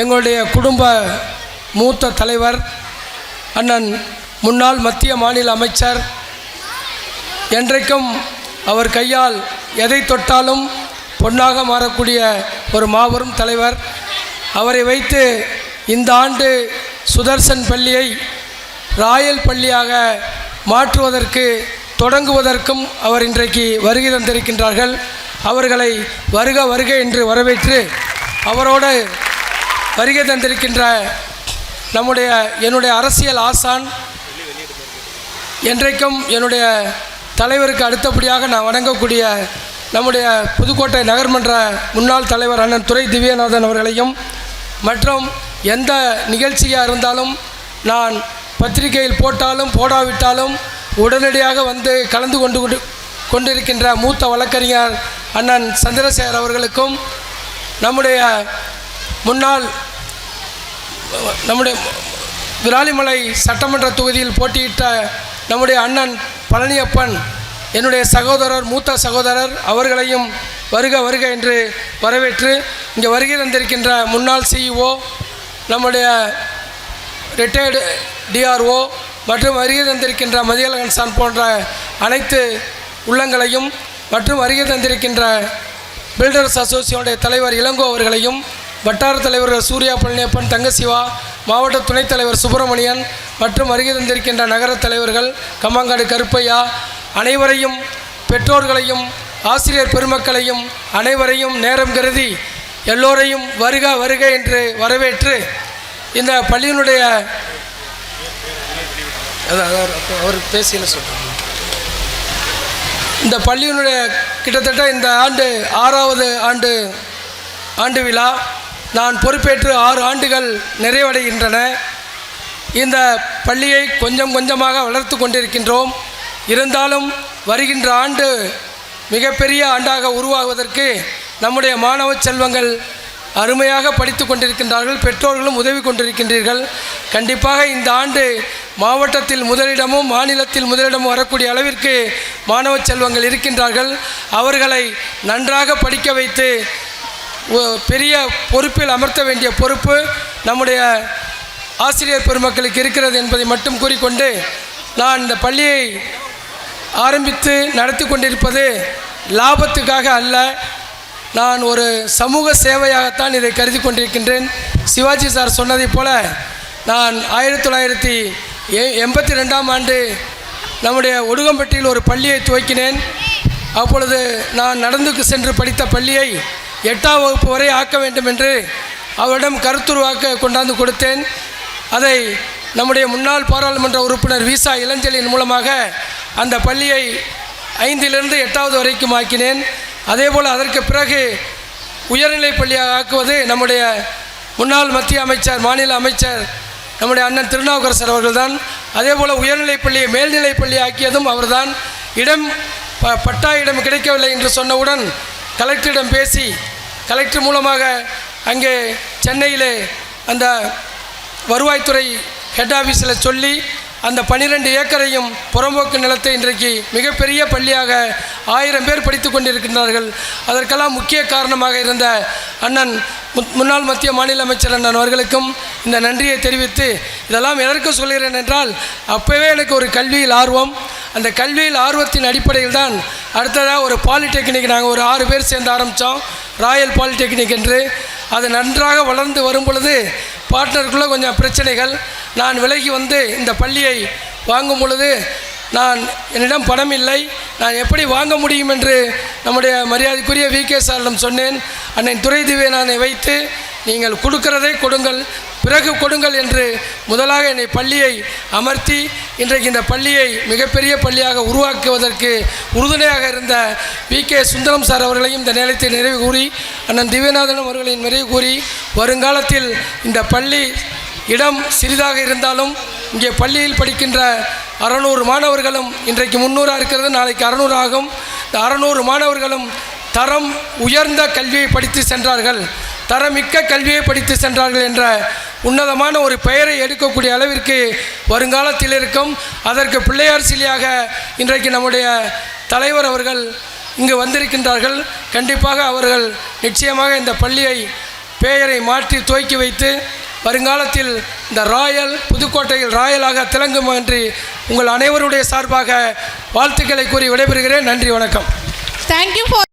எங்களுடைய குடும்ப மூத்த தலைவர் அண்ணன் முன்னாள் மத்திய மாநில அமைச்சர். என்றைக்கும் அவர் கையால் எதை தொட்டாலும் பொன்னாக மாறக்கூடிய ஒரு மாபெரும் தலைவர். அவரை வைத்து இந்த ஆண்டு சுதர்சன் பள்ளியை ராயல் பள்ளியாக மாற்றுவதற்கு தொடங்குவதற்கும் அவர் இன்றைக்கு வருகை தந்திருக்கின்றார்கள். அவர்களை வருக வருக என்று வரவேற்று அவரோடு வருகை தந்திருக்கின்ற நம்முடைய என்னுடைய அரசியல் ஆசான் என்றைக்கும் என்னுடைய தலைவருக்கு அடுத்தபடியாக நான் வணங்கக்கூடிய நம்முடைய புதுக்கோட்டை நகர்மன்ற முன்னாள் தலைவர் அண்ணன் துறை திவ்யநாதன் அவர்களையும் மற்றும் எந்த நிகழ்ச்சியாக இருந்தாலும் நான் பத்திரிகையில் போட்டாலும் போடாவிட்டாலும் உடனடியாக வந்து கலந்து கொண்டு கொண்டு கொண்டிருக்கின்ற மூத்த வழக்கறிஞர் அண்ணன் சந்திரசேகர் அவர்களுக்கும் நம்முடைய முன்னாள் நம்முடைய விராலிமலை சட்டமன்ற தொகுதியில் போட்டியிட்ட நம்முடைய அண்ணன் பழனியப்பன் என்னுடைய சகோதரர் மூத்த சகோதரர் அவர்களையும் வருக வருக என்று வரவேற்று இங்கே வருகை தந்திருக்கின்ற முன்னாள் சிஇஓ நம்முடைய ரிட்டையர்டு டிஆர்ஓ மற்றும் வருகை தந்திருக்கின்ற மதியலகன் சான் போன்ற அனைத்து உள்ளங்களையும் மற்றும் வருகை தந்திருக்கின்ற பில்டர்ஸ் அசோசியேஷனுடைய தலைவர் இளங்கோ அவர்களையும் வட்டார தலைவர்கள் சூர்யா பழனியப்பன் தங்கசிவா மாவட்ட துணைத் தலைவர் சுப்பிரமணியன் மற்றும் வருகை தந்திருக்கின்ற நகர தலைவர்கள் கம்மங்காடு கருப்பையா அனைவரையும் பெற்றோர்களையும் ஆசிரியர் பெருமக்களையும் அனைவரையும் நேரம் கருதி எல்லோரையும் வருக வருக என்று வரவேற்று இந்த பள்ளியினுடைய அவர் அவர் பேசியில் இந்த பள்ளியினுடைய கிட்டத்தட்ட இந்த ஆண்டு ஆறாவது ஆண்டு ஆண்டு விழா நான் பொறுப்பேற்று ஆறு ஆண்டுகள் நிறைவடைகின்றன. இந்த பள்ளியை கொஞ்சம் கொஞ்சமாக வளர்த்து கொண்டிருக்கின்றோம். இருந்தாலும் வருகின்ற ஆண்டு மிகப்பெரிய ஆண்டாக உருவாகுவதற்கு நம்முடைய மாணவ செல்வங்கள் அருமையாக படித்து கொண்டிருக்கின்றார்கள். பெற்றோர்களும் உதவி கொண்டிருக்கின்றீர்கள். கண்டிப்பாக இந்த ஆண்டு மாவட்டத்தில் முதலிடமும் மாநிலத்தில் முதலிடமும் வரக்கூடிய அளவிற்கு மாணவ செல்வங்கள் இருக்கின்றார்கள். அவர்களை நன்றாக படிக்க வைத்து பெரிய பொறுப்பில் அமர்த்த வேண்டிய பொறுப்பு நம்முடைய ஆசிரியர் பெருமக்களுக்கு இருக்கிறது என்பதை மட்டும் கூறிக்கொண்டு நான் இந்த பள்ளியை ஆரம்பித்து நடத்தி கொண்டிருப்பது லாபத்துக்காக அல்ல. நான் ஒரு சமூக சேவையாகத்தான் இதை கருதி கொண்டிருக்கின்றேன். சிவாஜி சார் சொன்னதைப் போல நான் ஆயிரத்தி தொள்ளாயிரத்தி எ- எண்பத்தி ரெண்டாம் ஆண்டு நம்முடைய ஒடுகம்பட்டியில் ஒரு பள்ளியை துவக்கினேன். அப்பொழுது நான் நடந்துக்கு சென்று படித்த பள்ளியை எட்டாம் வகுப்பு வரை ஆக்க வேண்டும் என்று அவரிடம் கருத்துருவாக்க கொண்டாந்து கொடுத்தேன். அதை நம்முடைய முன்னாள் பாராளுமன்ற உறுப்பினர் விசா இளஞ்சலின் மூலமாக அந்த பள்ளியை ஐந்திலிருந்து எட்டாவது வரைக்கும் ஆக்கினேன். அதேபோல் அதற்கு பிறகு உயர்நிலை பள்ளியாக ஆக்குவது நம்முடைய முன்னாள் மத்திய அமைச்சர் மாநில அமைச்சர் நம்முடைய அண்ணன் திருநாவுக்கரசர் அவர்கள்தான். அதேபோல் உயர்நிலைப் பள்ளியை மேல்நிலைப் பள்ளி ஆக்கியதும் அவர்தான். இடம் ப பட்டா இடம் கிடைக்கவில்லை என்று சொன்னவுடன் கலெக்டரிடம் பேசி கலெக்டர் மூலமாக அங்கே சென்னையிலே அந்த வருவாய்த்துறை ஹெட் ஆஃபீஸில் சொல்லி அந்த பன்னிரெண்டு ஏக்கரையும் புறம்போக்கு நிலத்தை இன்றைக்கு மிகப்பெரிய பள்ளியாக ஆயிரம் பேர் படித்து கொண்டிருக்கின்றார்கள். அதற்கெல்லாம் முக்கிய காரணமாக இருந்த அண்ணன் முத்- முன்னாள் மத்திய மாநில அமைச்சர் அண்ணன் அவர்களுக்கும் இந்த நன்றியை தெரிவித்து இதெல்லாம் எதற்கு சொல்கிறேன் என்றால் அப்போவே எனக்கு ஒரு கல்வியில் ஆர்வம். அந்த கல்வியில் ஆர்வத்தின் அடிப்படையில் தான் அடுத்ததாக ஒரு பாலிடெக்னிக் நாங்கள் ஒரு ஆறு பேர் சேர்ந்து ஆரம்பித்தோம் ராயல் பாலிடெக்னிக் என்று. அது நன்றாக வளர்ந்து வரும் பொழுது பார்ட்னருக்குள்ளே கொஞ்சம் பிரச்சனைகள். நான் விலகி வந்து இந்த பள்ளியை வாங்கும் பொழுது நான் என்னிடம் பணம் இல்லை. நான் எப்படி வாங்க முடியும் என்று நம்முடைய மரியாதைக்குரிய வி கே சாரிடம் சொன்னேன். அன்னை துறை திவ்யனானை வைத்து நீங்கள் கொடுக்கிறதை கொடுங்கள். பிறகு கொடுங்கள் என்று முதலாக என்னை பள்ளியை அமர்த்தி இன்றைக்கு இந்த பள்ளியை மிகப்பெரிய பள்ளியாக உருவாக்குவதற்கு உறுதுணையாக இருந்த வி. கே. சுந்தரம் சார் அவர்களையும் இந்த நேரத்தை நிறைவு கூறி அண்ணன் திவ்யநாதன் அவர்களின் நிறைவு கூறி வருங்காலத்தில் இந்த பள்ளி இடம் சிறிதாக இருந்தாலும் இங்கே பள்ளியில் படிக்கின்ற அறநூறு மாணவர்களும் இன்றைக்கு முந்நூறாக இருக்கிறது நாளைக்கு அறநூறு ஆகும். இந்த அறநூறு மாணவர்களும் தரம் உயர்ந்த கல்வியை படித்து சென்றார்கள். தரமிக்க கல்வியை படித்து சென்றார்கள் என்ற உன்னதமான ஒரு பெயரை எடுக்கக்கூடிய அளவிற்கு வருங்காலத்தில் இருக்கும். அதற்கு பிள்ளையார் சிலையாக இன்றைக்கு நம்முடைய தலைவர் அவர்கள் இங்கு வந்திருக்கின்றார்கள். கண்டிப்பாக அவர்கள் நிச்சயமாக இந்த பள்ளியை பெயரை மாற்றி துவக்கி வைத்து வருங்காலத்தில் இந்த ராயல் புதுக்கோட்டையில் ராயலாக திளங்கும் என்று உங்கள் அனைவருடைய சார்பாக வாழ்த்துக்களை கூறி விடைபெறுகிறேன். நன்றி வணக்கம். Thank you you